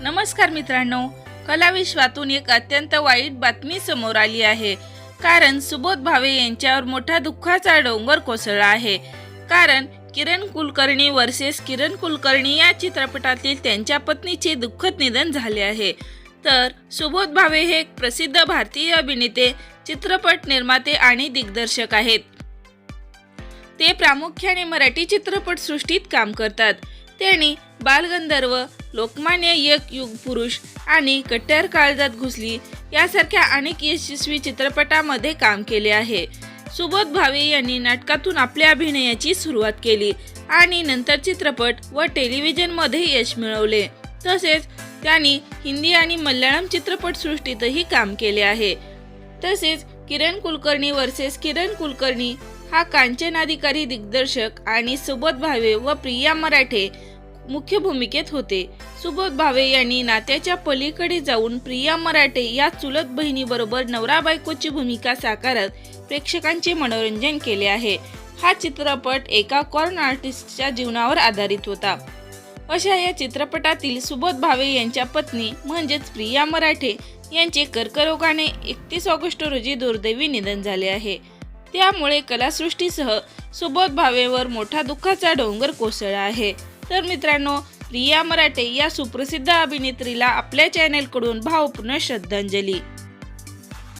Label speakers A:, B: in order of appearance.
A: नमस्कार मित्रांनो कलाविश्वातून एक अत्यंत वाईट बातमी समोर आली आहे. कारण सुबोध भावे यांच्यावर मोठा दुःखाचा डोंगर कोसळला आहे. कारण किरण कुलकर्णी वर्सेस किरण कुलकर्णी या चित्रपटातील त्यांच्या पत्नीचे दुःखद निधन झाले आहे. तर सुबोध भावे हे एक प्रसिद्ध भारतीय अभिनेते चित्रपट निर्माते आणि दिग्दर्शक आहेत. ते प्रामुख्याने मराठी चित्रपटसृष्टीत काम करतात. त्यांनी बालगंधर्व लोकमान्य एक युग पुरुष आणि कट्टर काळजात घुसली यासारख्या अनेक यशस्वी चित्रपटामध्ये काम केले आहे. सुबोध भावे यांनी नाटकातून आपल्या अभिनयाची सुरुवात केली आणि नंतर चित्रपट व टेलिव्हिजनमध्ये यश मिळवले. तसेच त्यांनी हिंदी आणि मल्याळम चित्रपटसृष्टीतही काम केले आहे. तसेच किरण कुलकर्णी वर्सेस किरण कुलकर्णी हा कांचन अधिकारी दिग्दर्शक आणि सुबोध भावे व प्रिया मराठे मुख्य भूमिकेत होते. सुबोध भावे यांनी नात्याच्या पलीकडे जाऊन प्रिया मराठे या चुलत बहिणीबरोबर नवरा बायकोची भूमिका साकारत प्रेक्षकांचे मनोरंजन केले आहे. हा चित्रपट एका कॉर्न आर्टिस्टच्या जीवनावर आधारित होता. अशा या चित्रपटातील सुबोध भावे यांच्या पत्नी म्हणजेच प्रिया मराठे यांचे कर्करोगाने एकतीस ऑगस्ट रोजी दुर्दैवी निधन झाले आहे. त्यामुळे कलासृष्टीसह सुबोध भावेवर मोठा दुःखाचा डोंगर कोसळला आहे. तर मित्रांनो प्रिया मराठे या सुप्रसिद्ध अभिनेत्रीला आपल्या चॅनेलकडून भावपूर्ण श्रद्धांजली.